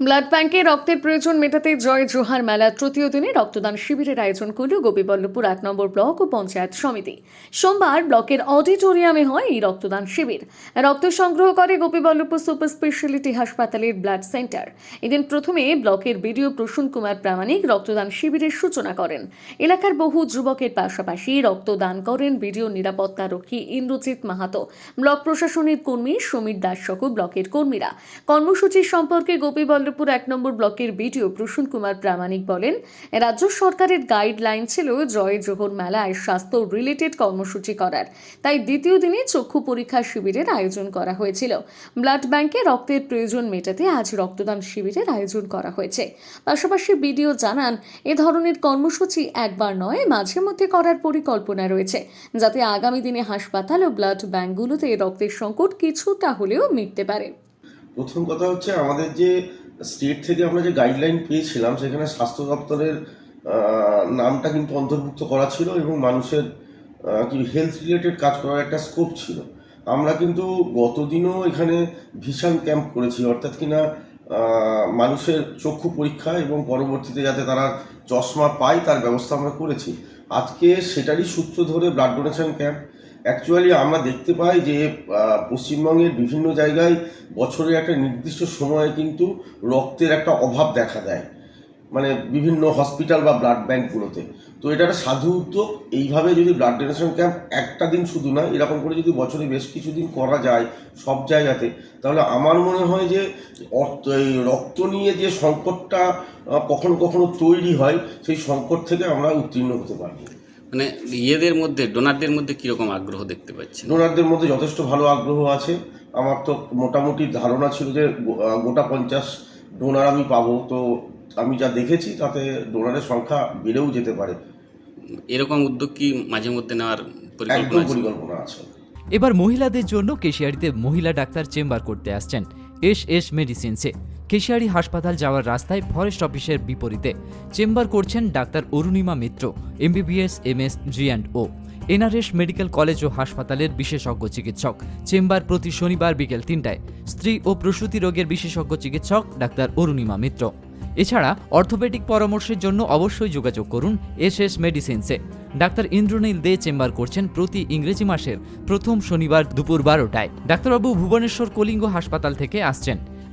Blood ব্যাংকে রক্তের প্রয়োজন মেটাতে জয় জোহার মেলার তৃতীয় দিনে রক্তদান শিবিরের আয়োজন করল গোপীবল্লভপুর এক নম্বর ব্লক ও পঞ্চায়েত সমিতি। সোমবার ব্লকের অডিটোরিয়ামে হয় এই রক্তদান শিবির। রক্ত সংগ্রহ করে গোপীবল্লভপুর সুপার স্পেশালিটি হাসপাতালের ব্লাড সেন্টার। এদিন প্রথমে ব্লকের বিডিও প্রসূন কুমার প্রামাণিক রক্তদান শিবিরের সূচনা করেন। এলাকার বহু যুবকের পাশাপাশি রক্তদান করেন বিডিও নিরাপত্তা রক্ষী ইন্দ্রজিৎ মাহাতো, ব্লক প্রশাসনের কর্মী সমীর দাস সহ ব্লকের কর্মীরা। কর্মসূচি সম্পর্কে গোপীবল্লভপুর এক নম্বর ব্লকের বিডিও প্রসূন কুমার প্রামাণিক বলেন, রাজ্য সরকারের গাইডলাইন ছিল জয় জোহর মেলায় স্বাস্থ্য রিলেটেড কর্মসূচি করার। তাই দ্বিতীয় দিনে চক্ষু পরীক্ষা শিবিরের আয়োজন করা হয়েছিল। ব্লাড ব্যাংকে রক্তের প্রয়োজন মেটাতে আজ রক্তদান শিবিরের আয়োজন করা হয়েছে। পাশাপাশি বিডিও জানান, এ ধরনের কর্মসূচি একবার নয়, মাঝে মধ্যে করার পরিকল্পনা রয়েছে, যাতে আগামী দিনে হাসপাতাল ও ব্লাড ব্যাংকগুলোতে রক্তের সংকট কিছুটা হলেও মিটতে পারে। প্রথম কথা হচ্ছে আমাদের যে স্টেট থেকে আমরা যে গাইডলাইন পেয়েছিলাম, সেখানে স্বাস্থ্য দপ্তরের নামটা কিন্তু অন্তর্ভুক্ত করা ছিল এবং মানুষের কি হেলথ রিলেটেড কাজ করার একটা স্কোপ ছিল। আমরা কিন্তু গতদিনও এখানে ভিশন ক্যাম্প করেছি, অর্থাৎ কিনা মানুষের চক্ষু পরীক্ষা এবং পরবর্তীতে যাতে তারা চশমা পায় তার ব্যবস্থা আমরা করেছি। আজকে সেটারই সূত্র ধরে ব্লাড ডোনেশন ক্যাম্প অ্যাকচুয়ালি আমরা দেখতে পাই যে পশ্চিমবঙ্গের বিভিন্ন জায়গায় বছরের একটা নির্দিষ্ট সময়ে কিন্তু রক্তের একটা অভাব দেখা দেয়। মানে বিভিন্ন হসপিটাল বা ব্লাড ব্যাঙ্কগুলোতে তো এটা একটা সাধু উদ্যোগ। এইভাবে যদি ব্লাড ডোনেশন ক্যাম্প একটা দিন শুধু না, এরকম করে যদি বছরে বেশ কিছুদিন করা যায় সব জায়গাতে, তাহলে আমার মনে হয় যে রক্ত নিয়ে যে সংকটটা কখনো কখনো তৈরি হয়, সেই সংকট থেকে আমরা উত্তীর্ণ হতে পারব। মানে ইয়েদের মধ্যে ডোনারদের মধ্যে কীরকম আগ্রহ দেখতে পাচ্ছেন? ডোনারদের মধ্যে যথেষ্ট ভালো আগ্রহ আছে। আমার তো মোটামুটি ধারণা ছিল যে গোটা পঞ্চাশ ডোনার আমি পাবো। তো আমি যা দেখেছি তাতে ডোনারের সংখ্যা বেড়েও যেতে পারে। এরকম উদ্যোগ কি মাঝে মধ্যে নেওয়ার একদম পরিকল্পনা আছে। এবার মহিলাদের জন্য কেশিয়ারিতে মহিলা ডাক্তার চেম্বার করতে আসছেন এস এস মেডিসিনসে। কেশিয়ারি হাসপাতাল যাওয়ার রাস্তায় ফরেস্ট অফিসের বিপরীতে চেম্বার করছেন doctor Arunima Mitra, MBBS M S G and O. NRS medical college ও হাসপাতালের বিশেষজ্ঞ চিকিৎসক। চেম্বার প্রতি শনিবার বিকেল তিনটায় স্ত্রী ও প্রসূতি রোগের বিশেষজ্ঞ চিকিৎসক ডাক্তার অরুণিমা মিত্র। এছাড়া অর্থোপেডিক পরামর্শের জন্য অবশ্যই যোগাযোগ করুন এস এস মেডিসিনসে। ডাক্তার ইন্দ্রনীল দে চেম্বার করছেন প্রতি ইংরেজি মাসের প্রথম শনিবার দুপুর বারোটায়। ডাক্তারবাবু ভুবনেশ্বর কলিঙ্গ হাসপাতাল থেকে আসছেন।